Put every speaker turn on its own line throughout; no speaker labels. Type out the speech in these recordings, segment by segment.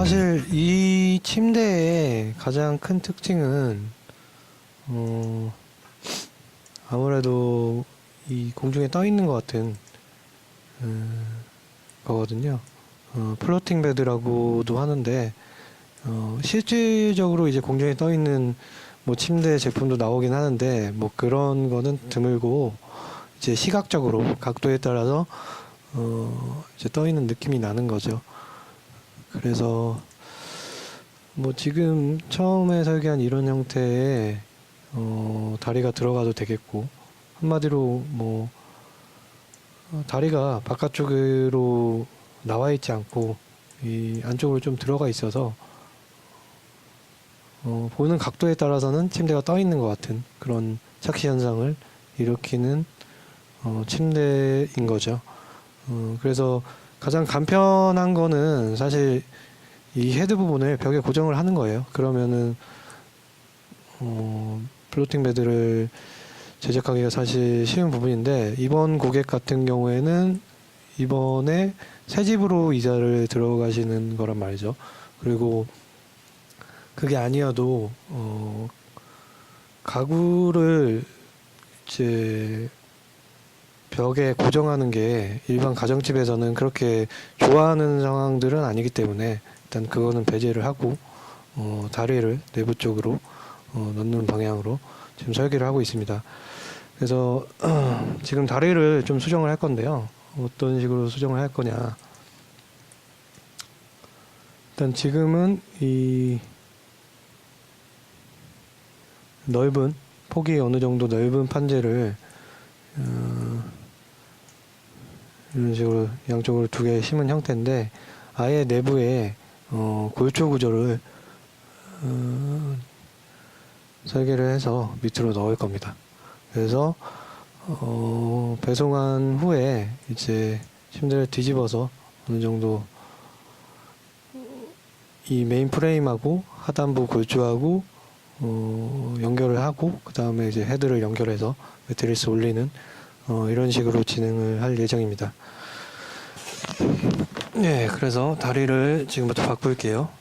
사실 이 침대의 가장 큰 특징은 어, 아무래도 이 공중에 떠 있는 것 같은 음, 거거든요. 어, 플로팅 베드라고도 하는데 어, 실질적으로 이제 공중에 떠 있는 뭐 침대 제품도 나오긴 하는데 뭐 그런 거는 드물고 이제 시각적으로 각도에 따라서 어, 이제 떠 있는 느낌이 나는 거죠. 그래서 뭐 지금 처음에 설계한 이런 형태의 어, 다리가 들어가도 되겠고 한마디로 뭐 어, 다리가 바깥쪽으로 나와 있지 않고 이 안쪽으로 좀 들어가 있어서 어, 보는 각도에 따라서는 침대가 떠 있는 것 같은 그런 착시 현상을 일으키는 어, 침대인 거죠. 어, 그래서 가장 간편한 거는 사실 이 헤드 부분을 벽에 고정을 하는 거예요. 그러면은 어, 플로팅 베드를 제작하기가 사실 쉬운 부분인데 이번 고객 같은 경우에는 이번에 새 집으로 이사를 들어가시는 거란 말이죠. 그리고 그게 아니어도 어, 가구를 이제 벽에 고정하는 게 일반 가정집에서는 그렇게 좋아하는 상황들은 아니기 때문에 일단 그거는 배제를 하고 어, 다리를 내부 쪽으로 어, 넣는 방향으로 지금 설계를 하고 있습니다. 그래서 지금 다리를 좀 수정을 할 건데요. 어떤 식으로 수정을 할 거냐. 일단 지금은 이 넓은 폭이 어느 정도 넓은 판재를 어, 이런 식으로 양쪽으로 두 개 심은 형태인데 아예 내부에 어, 골조 구조를 어, 설계를 해서 밑으로 넣을 겁니다. 그래서 어, 배송한 후에 이제 침대를 뒤집어서 어느 정도 이 메인 프레임하고 하단부 골조하고 어, 연결을 하고 그 다음에 이제 헤드를 연결해서 매트리스 올리는 어, 이런 식으로 진행을 할 예정입니다. 네, 그래서 다리를 지금부터 바꿀게요.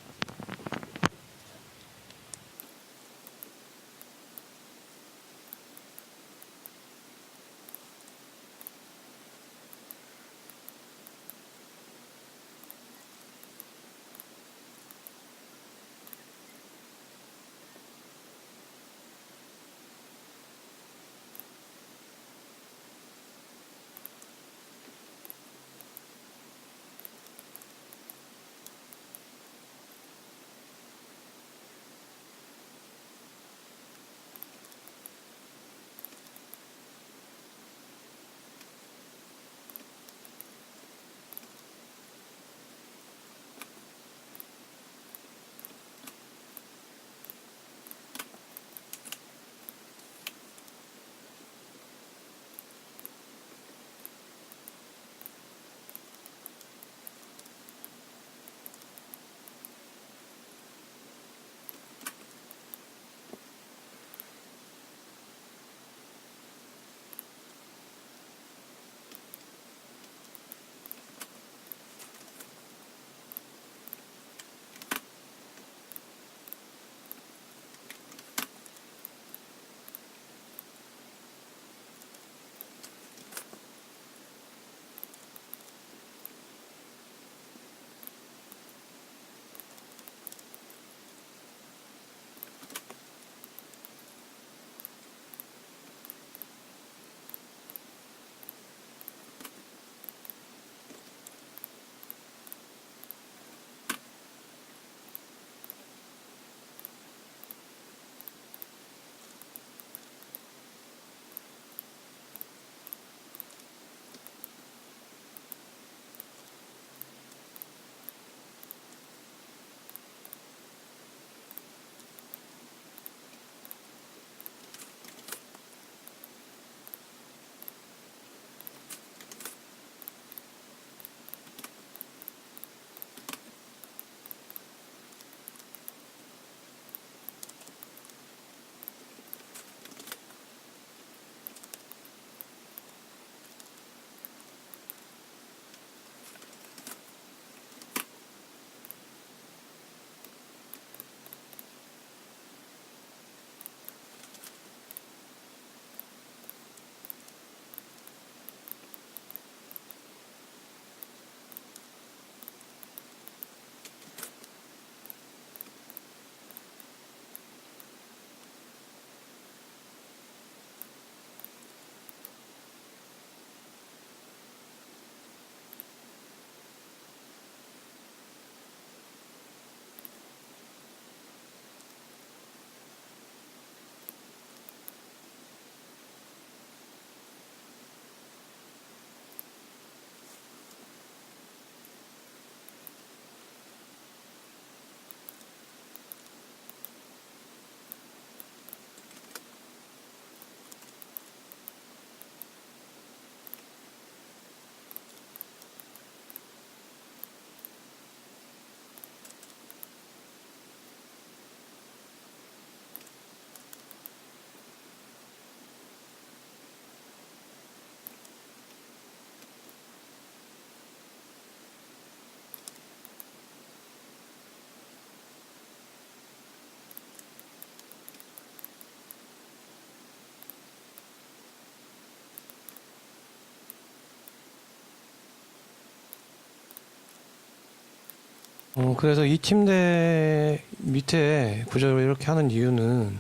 어, 그래서 이 침대 밑에 구조를 이렇게 하는 이유는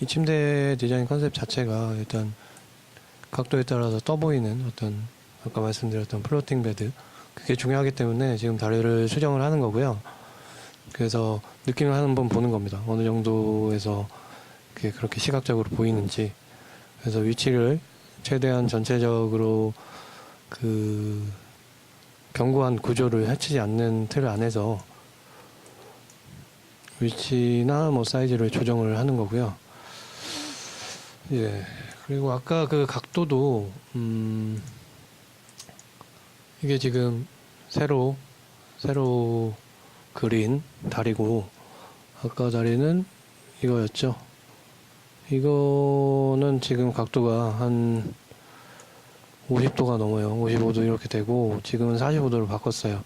이 침대 디자인 컨셉 자체가 일단 각도에 따라서 떠 보이는 어떤 아까 말씀드렸던 플로팅 베드 그게 중요하기 때문에 지금 다리를 수정을 하는 거고요. 그래서 느낌을 한번 보는 겁니다. 어느 정도에서 그렇게 시각적으로 보이는지. 그래서 위치를 최대한 전체적으로 그 견고한 구조를 해치지 않는 틀 안에서 위치나 뭐 사이즈를 조정을 하는 거고요. 예. 그리고 아까 그 각도도 음 이게 지금 새로 새로 그린 다리고 아까 다리는 이거였죠. 이거는 지금 각도가 한 50도가 넘어요. 55도 이렇게 되고 지금은 45도로 바꿨어요.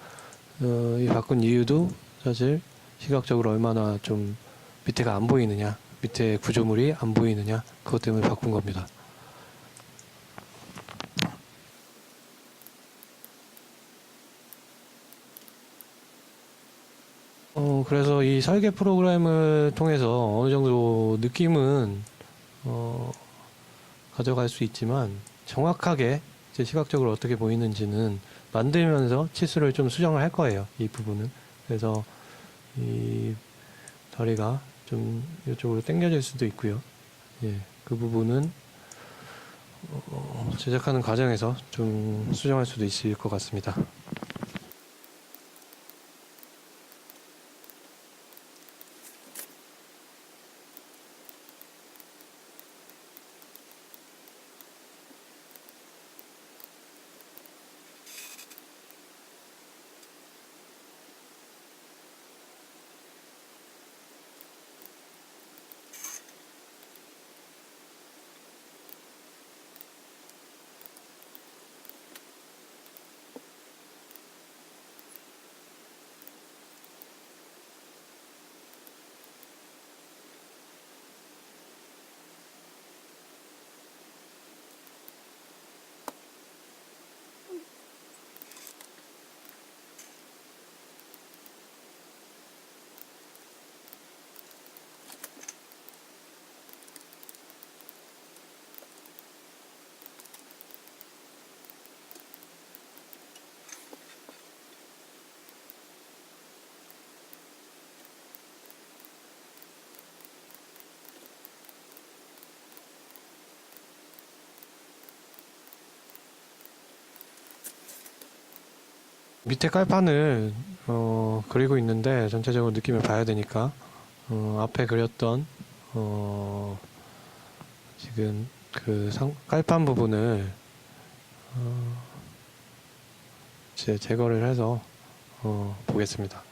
어, 이 바꾼 이유도 사실 시각적으로 얼마나 좀 밑에가 안 보이느냐, 밑에 구조물이 안 보이느냐 그것 때문에 바꾼 겁니다. 어, 그래서 이 설계 프로그램을 통해서 어느 정도 느낌은 어, 가져갈 수 있지만 정확하게 제 시각적으로 어떻게 보이는지는 만들면서 치수를 좀 수정을 할 거예요. 이 부분은. 그래서 이 다리가 좀 이쪽으로 당겨질 수도 있고요. 예, 그 부분은 어, 제작하는 과정에서 좀 수정할 수도 있을 것 같습니다. 밑에 깔판을 어, 그리고 있는데 전체적으로 느낌을 봐야 되니까 어, 앞에 그렸던 어, 지금 그 상- 깔판 부분을 어, 이제 제거를 해서 어, 보겠습니다.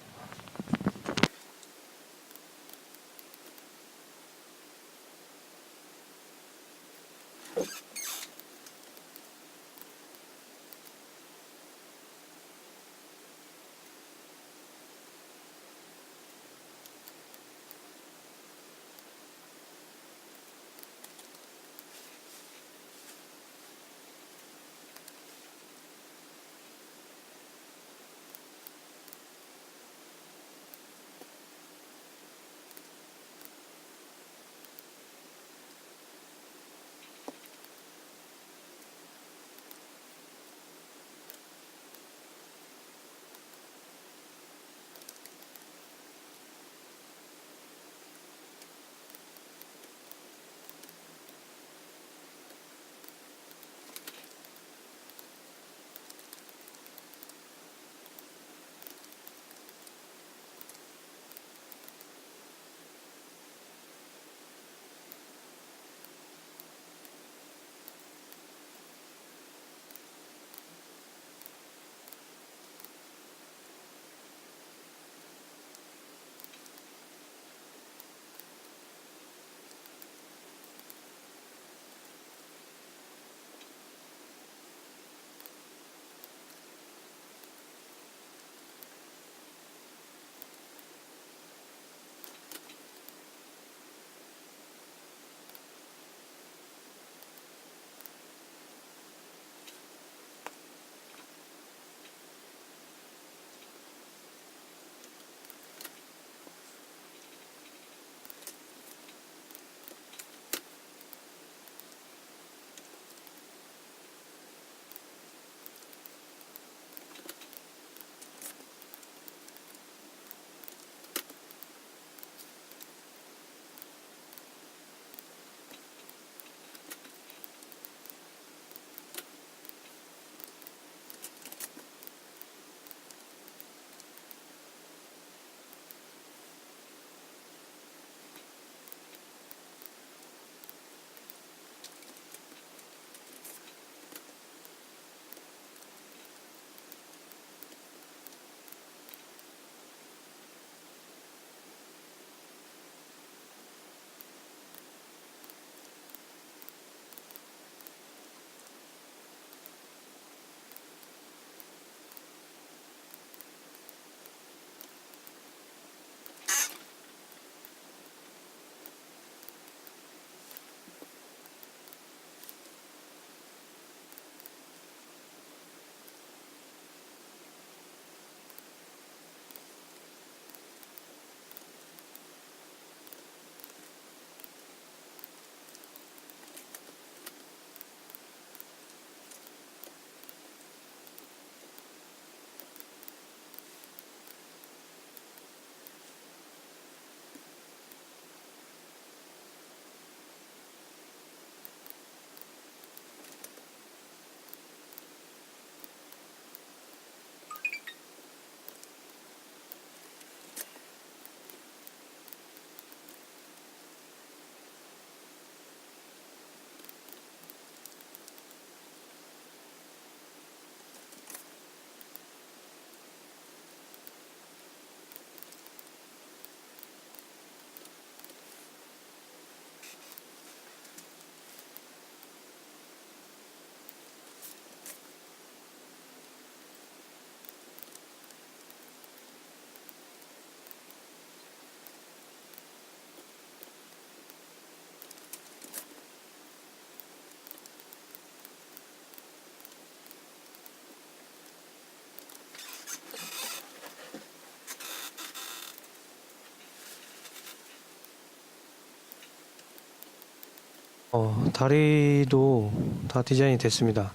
어, 다리도 다 디자인이 됐습니다.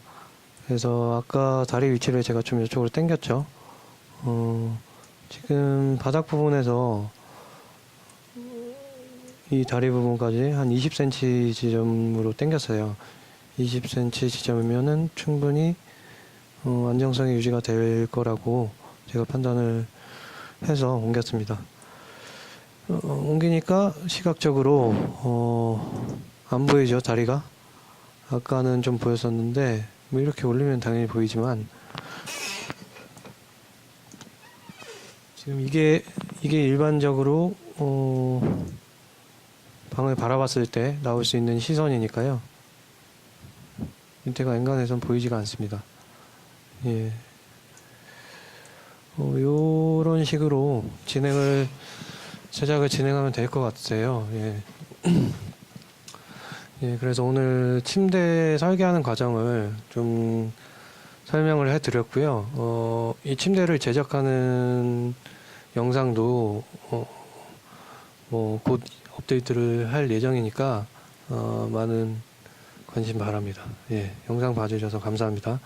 그래서 아까 다리 위치를 제가 좀 이쪽으로 당겼죠. 어, 지금 바닥 부분에서 이 다리 부분까지 한 20cm 지점으로 당겼어요. 20cm 지점이면은 충분히 어, 안정성이 유지가 될 거라고 제가 판단을 해서 옮겼습니다. 어, 옮기니까 시각적으로 어, 안 보이죠 다리가? 아까는 좀 보였었는데 뭐 이렇게 올리면 당연히 보이지만. 지금 이게 이게 일반적으로 어, 방을 바라봤을 때 나올 수 있는 시선이니까요. 밑에가 엔간해선 보이지가 않습니다. 예. 어, 요런 식으로 진행을 제작을 진행하면 될 것 같아요. 예. 예, 그래서 오늘 침대 설계하는 과정을 좀 설명을 해드렸고요. 어, 이 침대를 제작하는 영상도 어, 뭐곧 업데이트를 할 예정이니까 어, 많은 관심 바랍니다. 예, 영상 봐주셔서 감사합니다.